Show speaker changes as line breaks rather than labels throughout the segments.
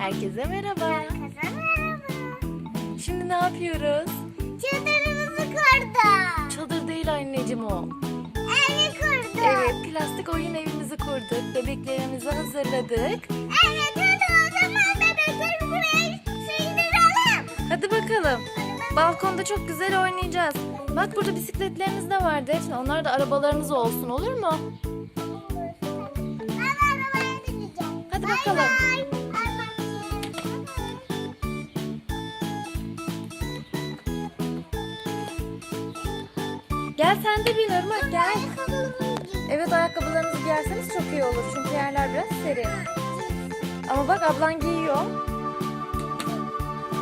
Herkese merhaba.
Herkese merhaba.
Şimdi ne yapıyoruz?
Çadırımızı kurduk.
Çadır değil anneciğim o.
Evi kurduk.
Evet, plastik oyun evimizi kurduk. Bebeklerimizi hazırladık.
Evet hadi o zaman bebekleri buraya sığdıralım.
Hadi bakalım. Balkonda çok güzel oynayacağız. Bak burada bisikletlerimiz de var Defne. Onlar da arabalarınız olsun olur mu?
Ben arabaya bineceğim.
Hadi bakalım.
Anneciğim.
Gel sen de bin Irmak gel. Evet ayakkabılarınızı giyerseniz çok iyi olur. Çünkü yerler biraz serin. Ama bak ablan giyiyor.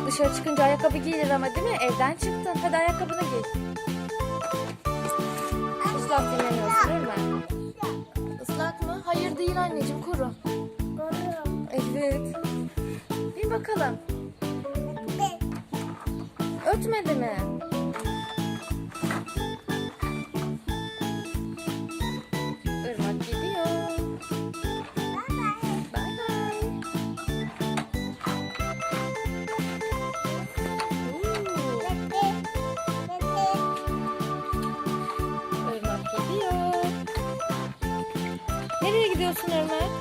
Dışarı çıkınca ayakkabı giyilir ama değil mi? Evden çıktın. Hadi ayakkabını giy. Islak dinleniyorsun değil mi? Islak mı? Hayır değil anneciğim kuru. Evet. Bir bakalım. Ötmedi mi? Gidiyorsun Irmak?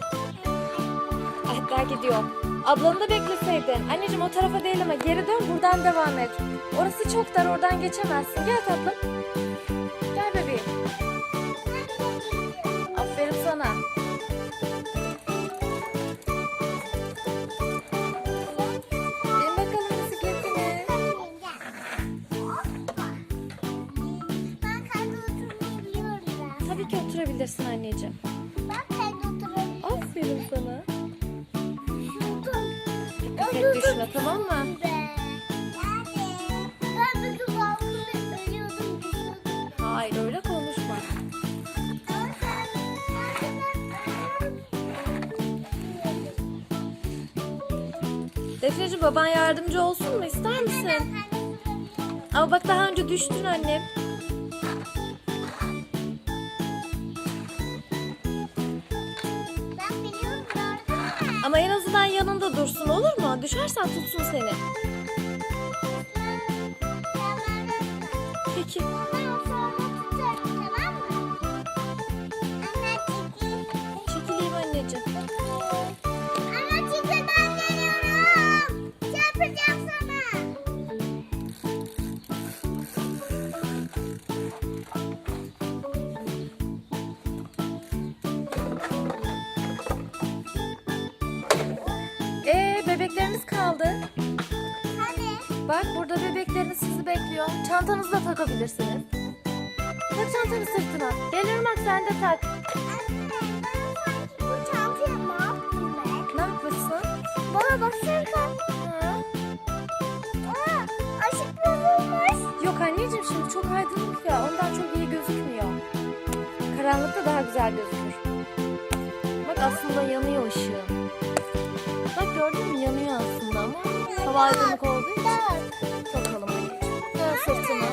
Hatta gidiyor. Ablanı da bekleseydin. Anneciğim o tarafa değil ama geri dön buradan devam et. Orası çok dar oradan geçemezsin. Gel tatlım. Gel bebeğim. Aferin sana. Bin bakalım bisikletine.
Ben kendi oturmayı biliyorum.
Tabii ki oturabilirsin anneciğim. Tamam mı? Hayır öyle konuşma. Defneciğim baban yardımcı olsun mu ister misin? Ama bak daha önce düştün annem. Azından yanında dursun olur mu? Düşersen tutsun seni. Peki. Bebekleriniz kaldı.
Hadi.
Bak burada bebekleriniz sizi bekliyor. Çantanızı da takabilirsiniz. Tak çantanı sırtına. Gel Irmak sen de tak.
Ne
yapmışsın?
Bana baksana. Aa, ışık bozulmuş.
Yok anneciğim şimdi çok aydınlık ya ondan çok iyi gözükmüyor. Karanlıkta daha güzel gözükür. Bak aslında yanıyor ışığı. Bak gördün mü yanıyor aslında ama hava aydınlık olduğu için. Anneciğim. Dön sırtını.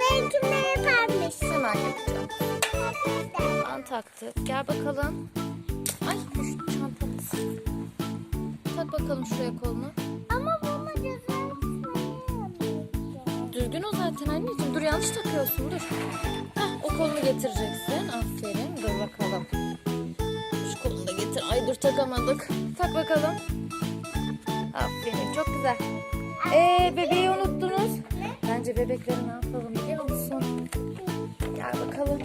Benimkinde yaparmış.
Hemen yapacağım. Ben taktık. Gel bakalım. Ay düştü çantamız. Tak bakalım şuraya kolunu.
Ama bunu düzeltmeyi
Düzgün o zaten anneciğim. Dur yanlış takıyorsun dur. Heh, o kolunu getireceksin. Aferin. Dur bakalım. Ay dur takamadık. Tak bakalım. Aferin çok güzel. Ee bebeği unuttunuz. Bence bebekleri ne yapalım biliyor musun? Gel bakalım.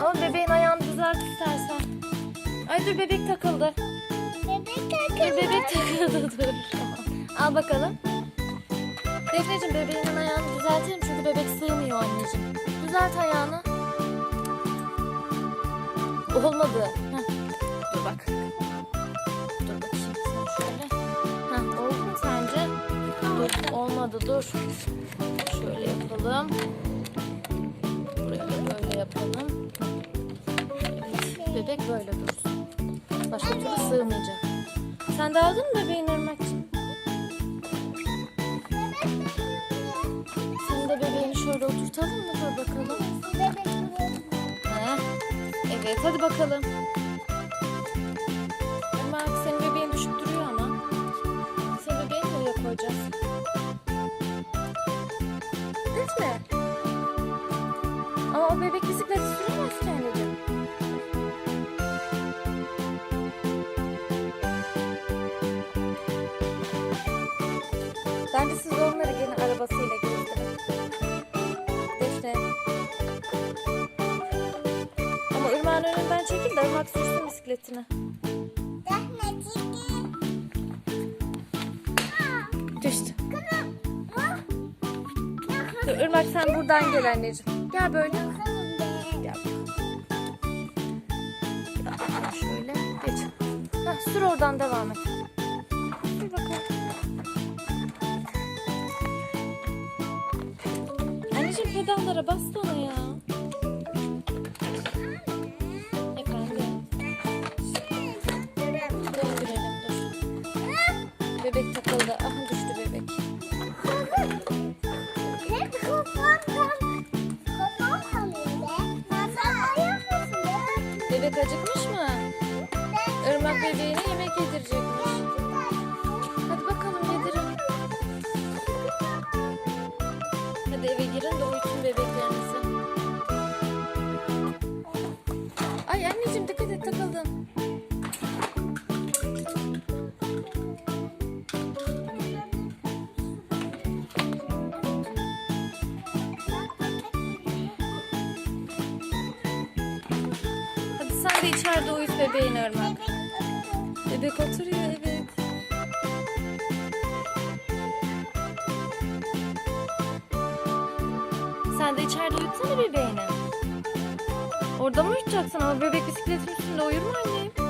Ama bebeğin ayağını düzelt istersen. Ay dur bebek takıldı.
Bebek
Dur
takımı.
bebek takıldı dur. Al bakalım. Defneciğim bebeğinin ayağını düzeltelim çünkü bebek sığmıyor anneciğim. Düzelt ayağını. Olmadı. Heh. Dur bak. Dur bakayım sen şöyle. Heh, oldu mu sence? Dur olmadı dur. Şöyle yapalım. Buraya böyle yapalım. Bebek böyle dursun. Başka türlü sığmayacak. Sen de aldın mı bebeğin Irmak'cığım? Senin de bebeğini şöyle oturtalım mı? Dur bakalım.
Bebek
Heh. Evet. Hadi bakalım. Irmak senin bebeğin düşüp duruyor ama. Senin bebeğini nereye koyacağız? Defne. Ama o bebek bisikleti süremez ki anneciğim. Bence siz önünden çekil de ırmak sürsün bisikletini. Düştü. Dur, Irmak sen buradan gel anneciğim. Gel böyle. Gel. Şöyle geç. Heh, sür oradan devam et. Bebek takıldı. Aha düştü bebek.
Kafam?
Bebek acıkmış mı? Irmak bebeğine yemek yedirecekmiş. Hadi bakalım yedirin. Hadi eve girin de uyutun bebeklerinizi. De içeride uyut bebeğini Irmak. Bebek oturuyor evet. Sen de içeride uyutsana bebeğini. Orada mı uyutacaksın ama bebek bisikletin üstünde uyur mu annem?